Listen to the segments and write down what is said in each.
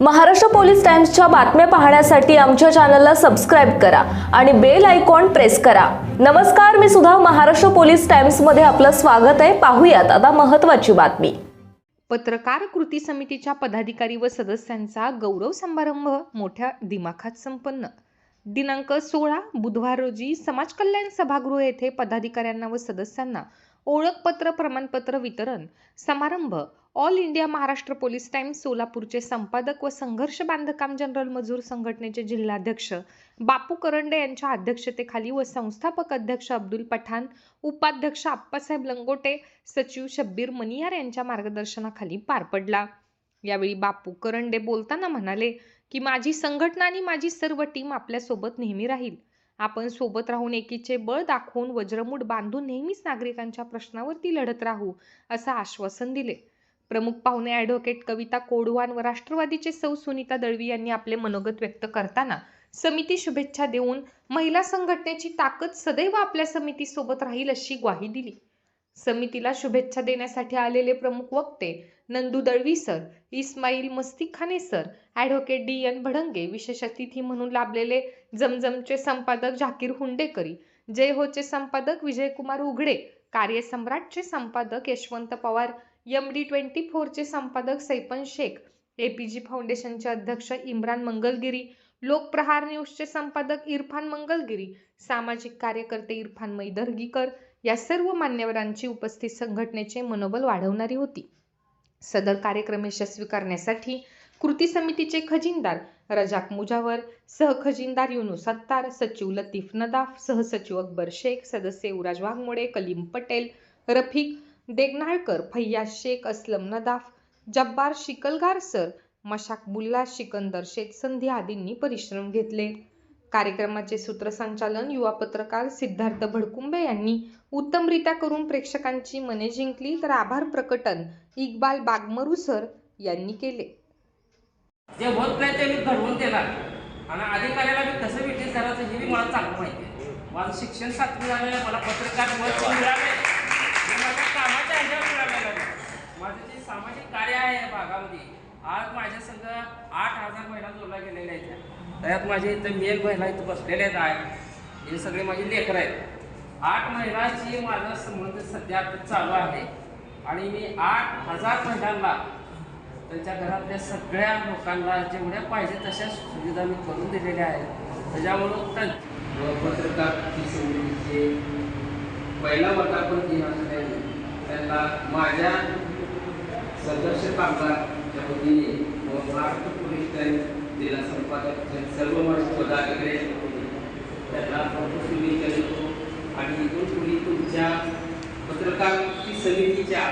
Maharashtra police टाइम्सच्या बातम्या पाहण्यासाठी आमच्या चॅनलला सबस्क्राईब करा आणि बेल आयकॉन प्रेस करा. नमस्कार मी सुद्धा महाराष्ट्र पोलीस टाइम्समध्ये आपलं स्वागत आहे. पाहूयात आता महत्त्वाची बातमी. पत्रकार कृती समितीच्या पदाधिकारी व सदस्यांचा गौरव समारंभ मोठ्या दिमाखात संपन्न. दिनांक सोळा बुधवार रोजी समाज कल्याण सभागृह येथे पदाधिकाऱ्यांना व सदस्यांना ओळखपत्र प्रमाणपत्र वितरण समारंभ All India Maharashtra Police Times सोलापूरचे संपादक व संघर्ष बांधकाम जनरल मजूर संघटनेचे जिल्हाध्यक्ष बापू करंडे यांच्या अध्यक्षतेखाली व संस्थापक अध्यक्ष अब्दुल पठाण उपाध्यक्ष आप्पासाहेब लंगोटे सचिव शब्बीर मनियार यांच्या मार्गदर्शनाखाली पार पडला. यावेळी बापू करंडे बोलताना म्हणाले की माझी संघटना आणि माझी सर्व टीम आपल्यासोबत नेहमी राहील. आपण सोबत राहून एकीचे बळ दाखवून वज्रमूठ बांधून नेहमीच नागरिकांच्या प्रश्नावरती लढत राहू असं आश्वासन दिले. प्रमुख पाहुणे ॲडव्होकेट कविता कोडवान व राष्ट्रवादीचे सौ सुनीता दळवी यांनी आपले मनोगत व्यक्त करताना समिती शुभेच्छा देऊन महिला संघटनेची ताकद सदैव आपल्या समितीसोबत राहील अशी ग्वाही दिली. समितीला शुभेच्छा देण्यासाठी आलेले प्रमुख वक्ते Nandu Dalvi sir Ismail Mastikhane sir advocate D N Bhadange विशेष अतिथी म्हणून लाभलेले जमजमचे संपादक झाकीर हुंडेकरी जय होचे संपादक विजयकुमार उघडे कार्यसम्राटचे संपादक Yashwant Pawar M D twenty फोरचे संपादक Saipan Shaikh A P G फाउंडेशनचे अध्यक्ष इम्रान मंगलगिरी लोकप्रहार न्यूजचे संपादक इरफान मंगलगिरी सामाजिक कार्यकर्ते इरफान मैदर्गीकर या सर्व मान्यवरांची उपस्थित संघटनेचे मनोबल वाढवणारी होती. सदर कार्यक्रम यशस्वी करण्यासाठी कृती समितीचे खजिनदार रजाक मुजावर सहखजिनदार युनू सत्तार सचिव लतीफ नदाफ सहसचिव अकबर शेख सदस्य युवराज वाघमोडे कलीम पटेल रफिक देगनाळकर फैयाज शेख असलम नदाफ जब्बार शिकलगार सर मशाक बुल्ला सिकंदर शेख संधी आदींनी परिश्रम घेतले. कार्यक्रमाचे सूत्रसंचालन युवा पत्रकार सिद्धार्थ भडकुंबे यांनी. उत्तमरित्या करून प्रेक्षकांची मने जिंकली तर आभार प्रकटन इक्बाल बागमरू सर यांनी केले. जे होत नाही ते मी घडवून देणार. आणि अधिकाऱ्याला मी कसं भेटेल करायचं हे मला चांगलं माहिती आहे. माझं शिक्षण सातवी झालेलं मला पत्रकार मिळाले हे माझ्या कामाच्या ह्याच्यावर मिळालेलं आहे माझं जे सामाजिक कार्य आहे या भागामध्ये. आज माझ्या संघ आठ हजार महिला जोडल्या गेलेल्या आहेत. त्यात माझे इथं मेल महिला इथं बसलेल्या आहेत हे सगळे माझे लेकर आहेत. आठ महिलांची माझा संबंध सध्या आता चालू आहे. आणि मी आठ हजार महिलांना त्यांच्या घरातल्या सगळ्या लोकांना जेवढ्या पाहिजे तशा सुविधा मी करून दिलेल्या आहेत. त्याच्यामुळं त्या पत्रकार पहिला वर्धापन दिन त्यांना माझ्या संघर्ष कामगारच्या वतीने व महाराष्ट्र पोलीस टाइम्स जिल्हा संपादक सर्व माझे पदाधिकारी त्यांना खूप शुभेच्छा आणि इथून पुढे तुमच्या पत्रकार समितीच्या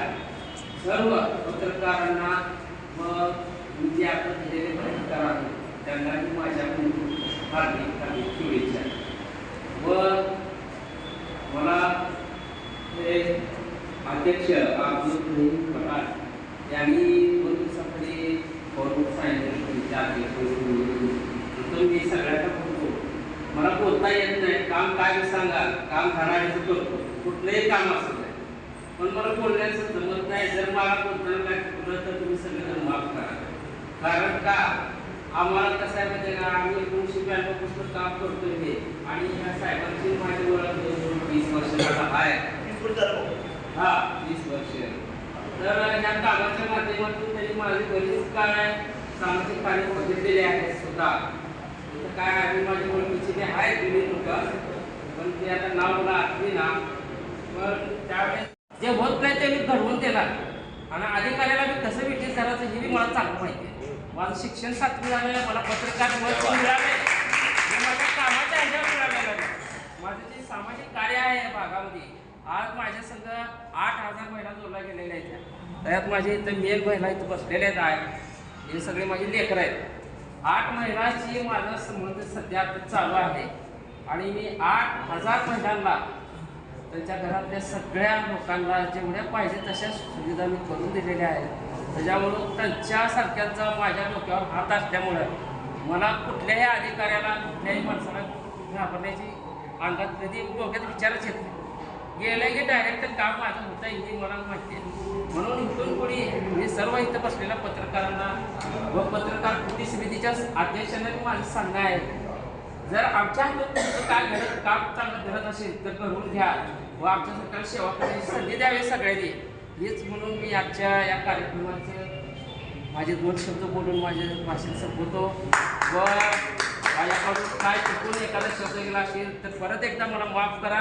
सर्व पत्रकारांना व जे आपण केलेले पत्रकार आहेत त्यांनाही माझ्याकडून हार्दिक हार्दिक शुभेच्छा व मला हे अध्यक्ष अब्दुल रहीम पठाण यांनी दोन दिवसापूर्वी फॉर्म सांगितलं मी सगळ्यांना बोलतो मला बोलता येत नाही काम काय सांगा काम धरायचं करतो कुठलंही काम असत नाही पण मला बोलण्याचं जमत नाही जर मला बोलताना काय चुकलं तर तुम्ही सगळेजण माफ करा कारण का आम्हाला कसं आहे माहिती का आम्ही एकोणीसशे ब्याण्णव काम करतोय हे आणि ह्या साहेबांची माझी ओळख वीस वर्षाचा आहे हा वीस वर्ष. तर ह्या कामाच्या माध्यमातून त्यांनी माझी बरीच काय सामाजिक कार्य बघितलेले आहे स्वतः. काय आहे माझी ओळखीचे ते आहेत जुने लोक पण ते आता नाव मला आठवी ना. पण त्यावेळेस जे होत नाही ते मी घडवून देणार. आणि अधिकाऱ्याला मी कसं भेटेल करायचं हे बी मला चांगलं माहिती आहे. माझं शिक्षण सातवी झालेलं आहे मला पत्रकार महत्त्व मिळाले. माझ्या कामाच्या ह्याच्यावर मिळालेलं आहे माझं जे सामाजिक कार्य आहे या भागामध्ये आज माझ्या संघ आठ हजार महिला जोडल्या गेलेल्या आहेत. त्यात माझे इथं मेल महिला इथं बसलेल्या आहेत. हे सगळे माझे लेकर आहेत. आठ महिलांची माझा संबंध सध्या आता चालू आहे. आणि मी आठ हजार महिलांना त्यांच्या घरातल्या सगळ्या लोकांना जेवढ्या पाहिजे तशा सुविधा मी करून दिलेल्या आहेत. त्याच्यामुळं त्यांच्यासारख्यांचा माझ्या डोक्यावर हात असल्यामुळं मला कुठल्याही अधिकाऱ्याला कुठल्याही माणसाला घाबरण्याची अंगात कधी डोक्यात विचारच येत नाही. गेलं की डायरेक्ट काम माझं होतं हे मला माहिती आहे. म्हणून इथून पुढे मी सर्व इथं बसलेल्या पत्रकारांना व पत्रकार कृती समितीच्या अध्यक्षांना माझं सांगणं आहे. जर आमच्या हातात तुमचं काय घडत काम चांगलं घडत असेल तर करून घ्या व आमच्या सरकारला सेवा करण्याची संधी द्यावी सगळ्यांनी. हेच म्हणून मी आजच्या या कार्यक्रमाचं माझे दोन शब्द बोलून माझे भाषण संपवतो. व माझ्याकडून काय चुकून एखादा शब्द गेला असेल तर परत एकदा मला माफ करा.